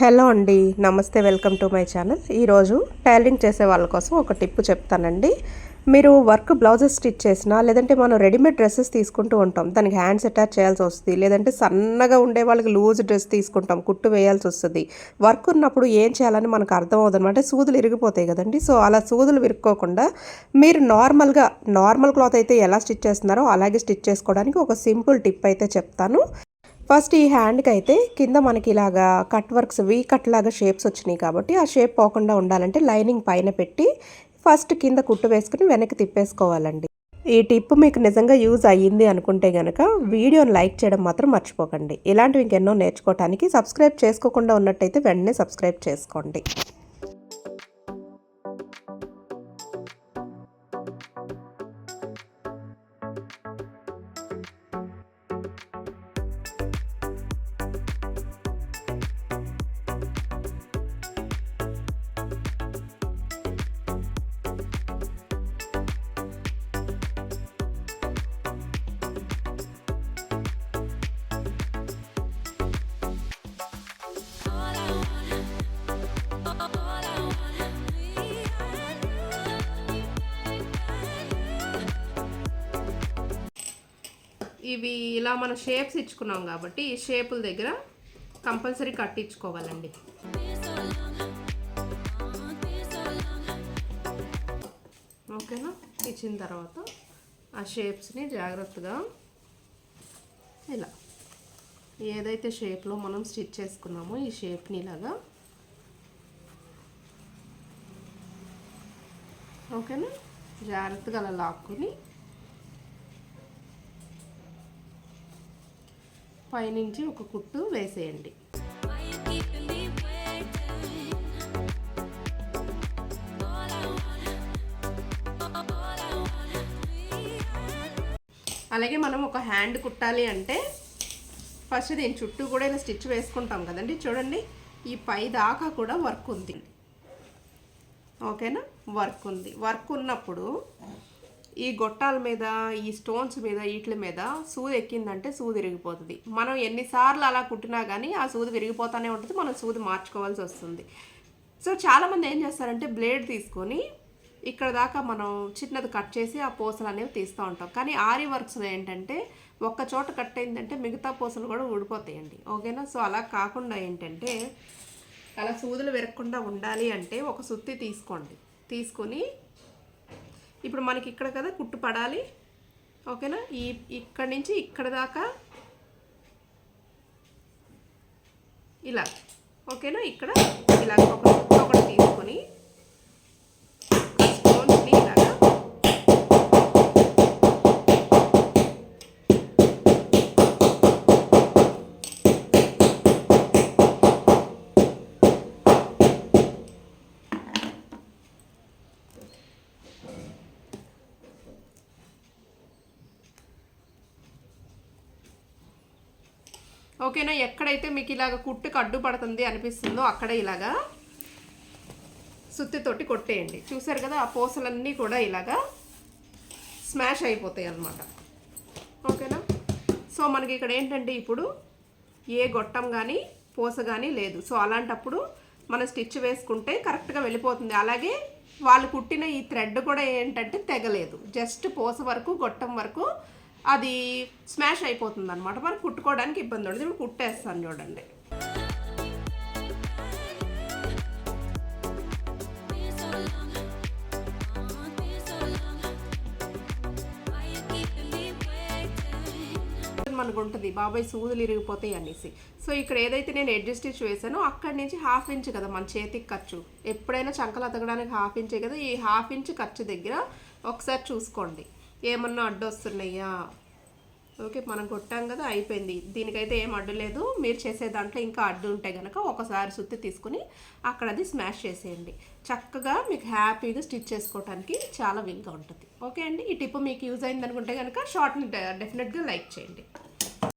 Hello అండి నమస్తే welcome to my channel. ఈరోజు టైలరింగ్ చేసే వాళ్ళ కోసం ఒక టిప్ చెప్తానండి. మీరు వర్క్ బ్లౌజెస్ స్టిచ్ చేసినా లేదంటే మనం రెడీమేడ్ డ్రెస్సెస్ తీసుకుంటూ ఉంటాం దానికి హ్యాండ్స్ అటాచ్ చేయాల్సి వస్తుంది లేదంటే సన్నగా ఉండే వాళ్ళకి లూజ్ డ్రెస్ తీసుకుంటాం కుట్టు వేయాల్సి వస్తుంది. వర్క్ ఉన్నప్పుడు ఏం చేయాలని మనకు అర్థం అవుతుంది అంటే సూదులు ఇరిగిపోతాయి కదండి. సో అలా సూదులు విరుక్కోకుండా మీరు నార్మల్గా నార్మల్ క్లాత్ అయితే ఎలా స్టిచ్ చేస్తున్నారో అలాగే స్టిచ్ చేసుకోవడానికి ఒక సింపుల్ టిప్ అయితే చెప్తాను. ఫస్ట్ ఈ హ్యాండ్కి అయితే కింద మనకి ఇలాగా కట్ వర్క్స్ వీ కట్ లాగా షేప్స్ వచ్చినాయి కాబట్టి ఆ షేప్ పోకుండా ఉండాలంటే లైనింగ్ పైన పెట్టి ఫస్ట్ కింద కుట్టు వేసుకుని వెనక్కి తిప్పేసుకోవాలండి. ఈ టిప్ మీకు నిజంగా యూజ్ అయ్యింది అనుకుంటే కనుక వీడియోని లైక్ చేయడం మాత్రం మర్చిపోకండి. ఇలాంటివి ఇంకెన్నో నేర్చుకోవడానికి సబ్స్క్రైబ్ చేసుకోకుండా ఉన్నట్టయితే వెంటనే సబ్స్క్రైబ్ చేసుకోండి. ఇవి ఇలా మనం షేప్స్ ఇచ్చుకున్నాం కాబట్టి ఈ షేపుల దగ్గర కంపల్సరీ కట్టించుకోవాలండి. ఓకేనా? ఇచ్చిన తర్వాత ఆ షేప్స్ని జాగ్రత్తగా ఇలా ఏదైతే షేప్లో మనం స్టిచ్ చేసుకున్నామో ఈ షేప్ని ఇలాగా ఓకేనా? జాగ్రత్తగా అలా లాక్కుని పైనుంచి ఒక కుట్టు వేసేయండి. అలాగే మనం ఒక హ్యాండ్ కుట్టాలి అంటే ఫస్ట్ దీని చుట్టూ కూడా ఇలా స్టిచ్ వేసుకుంటాం కదండి. చూడండి ఈ పై దాకా కూడా వర్క్ ఉంది. ఓకేనా? వర్క్ ఉంది. వర్క్ ఉన్నప్పుడు ఈ గొట్టాల మీద ఈ స్టోన్స్ మీద వీటి మీద సూది ఎక్కిందంటే సూది విరిగిపోతుంది. మనం ఎన్నిసార్లు అలా కుట్టినా కానీ ఆ సూది విరిగిపోతూనే ఉంటుంది మనం సూది మార్చుకోవాల్సి వస్తుంది. సో చాలామంది ఏం చేస్తారంటే బ్లేడ్ తీసుకొని ఇక్కడ దాకా మనం చిన్నది కట్ చేసి ఆ పూసలు అనేవి తీస్తూ ఉంటాం. కానీ ఆరి వర్క్స్ ఏంటంటే ఒక్క చోట కట్ అయిందంటే మిగతా పూసలు కూడా ఊడిపోతాయండి. ఓకేనా? సో అలా కాకుండా ఏంటంటే అలా సూదులు విరగకుండా ఉండాలి అంటే ఒక సుత్తి తీసుకోండి. తీసుకొని ఇప్పుడు మనకి ఇక్కడ కదా కుట్టు పడాలి. ఓకేనా? ఈ ఇక్కడి నుంచి ఇక్కడ దాకా ఇలా. ఓకేనా? ఇక్కడ ఇలా ఒకటి ఒకటి తీసుకొని ఓకేనా? ఎక్కడైతే మీకు ఇలాగ కుట్టుకు అడ్డుపడుతుంది అనిపిస్తుందో అక్కడ ఇలాగా సుత్తితోటి కొట్టేయండి. చూసారు కదా ఆ పూసలన్నీ కూడా ఇలాగా స్మాష్ అయిపోతాయి అన్నమాట. ఓకేనా? సో మనకి ఇక్కడ ఏంటంటే ఇప్పుడు ఏ గొట్టం కానీ పూస కానీ లేదు. సో అలాంటప్పుడు మనం స్టిచ్ వేసుకుంటే కరెక్ట్గా వెళ్ళిపోతుంది. అలాగే వాళ్ళు కుట్టిన ఈ థ్రెడ్ కూడా ఏంటంటే తెగలేదు. జస్ట్ పూస వరకు గొట్టం వరకు అది స్మాష్ అయిపోతుంది అనమాట మనకు కుట్టుకోవడానికి ఇబ్బంది ఉండదు. ఇప్పుడు కుట్టేస్తాను చూడండి. మనకు ఉంటుంది. బాబాయ్ సూదులు ఇరిగిపోతాయి అనేసి. సో ఇక్కడ ఏదైతే నేను అడ్జస్ట్ స్టిచ్ వేసానో అక్కడి నుంచి హాఫ్ ఇంచ్ కదా మన చేతికి ఖర్చు. ఎప్పుడైనా చంకలు అతకడానికి హాఫ్ ఇంచే కదా. ఈ హాఫ్ ఇంచ్ ఖర్చు దగ్గర ఒకసారి చూసుకోండి. ఏమన్నా అడ్డు వస్తున్నాయా ఓకే మనం కొట్టాం కదా అయిపోయింది. దీనికైతే ఏం అడ్డు లేదు. మీరు చేసే దాంట్లో ఇంకా అడ్డు ఉంటే కనుక ఒకసారి సుత్తి తీసుకుని అక్కడ అది స్మాష్ చేసేయండి. చక్కగా మీకు హ్యాపీగా స్టిచ్ చేసుకోవడానికి చాలా వీలుగా ఉంటుంది. ఓకే అండి ఈ టిప్ మీకు యూజ్ అయింది అనుకుంటే కనుక షార్ట్ని డెఫినెట్గా లైక్ చేయండి.